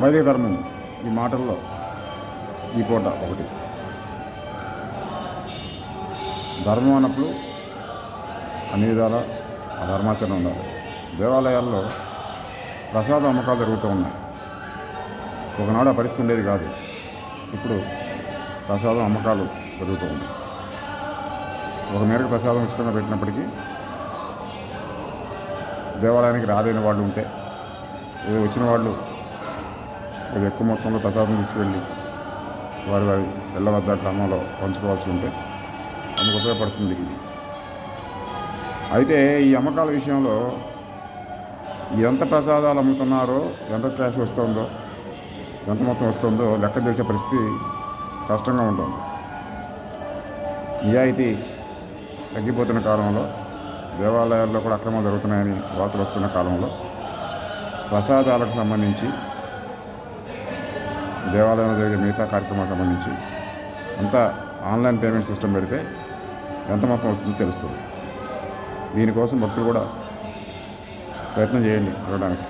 వైదిక ధర్మం ఈ మాటల్లో ఈ పూట ఒకటి. ధర్మం అన్నప్పుడు అన్ని విధాల ఆ ధర్మాచరణ ఉండాలి. దేవాలయాల్లో ప్రసాద అమ్మకాలు జరుగుతూ ఉన్నాయి. ఒకనాడు ఆ పరిస్థితి ఉండేది కాదు. ఇప్పుడు ప్రసాదం అమ్మకాలు జరుగుతూ ఉన్నాయి. ఒక మేరకు ప్రసాదం ఉచితంగా పెట్టినప్పటికీ దేవాలయానికి రాలేని వాళ్ళు ఉంటే ఏదో వచ్చిన వాళ్ళు అది ఎక్కువ మొత్తంలో ప్రసాదం తీసుకువెళ్ళి వారి వారి ఇళ్ళ వద్ద గ్రామంలో పంచుకోవాల్సి ఉంటే అందుకు ఉపయోగపడుతుంది ఇది. అయితే ఈ అమ్మకాల విషయంలో ఎంత ప్రసాదాలు అమ్ముతున్నారో ఎంత క్యాష్ వస్తుందో ఎంత మొత్తం వస్తుందో లెక్క తెలిసే పరిస్థితి కష్టంగా ఉంటుంది. నిజాయితీ తగ్గిపోతున్న కాలంలో దేవాలయాల్లో కూడా అక్రమాలు జరుగుతున్నాయని వార్తలు వస్తున్న కాలంలో ప్రసాదాలకు సంబంధించి దేవాలయంలో జరిగే మిగతా కార్యక్రమాలకు సంబంధించి అంతా ఆన్లైన్ పేమెంట్ సిస్టమ్ పెడితే ఎంత మొత్తం వస్తుందో తెలుస్తుంది. దీనికోసం భక్తులు కూడా ప్రయత్నం చేయండి అడగడానికి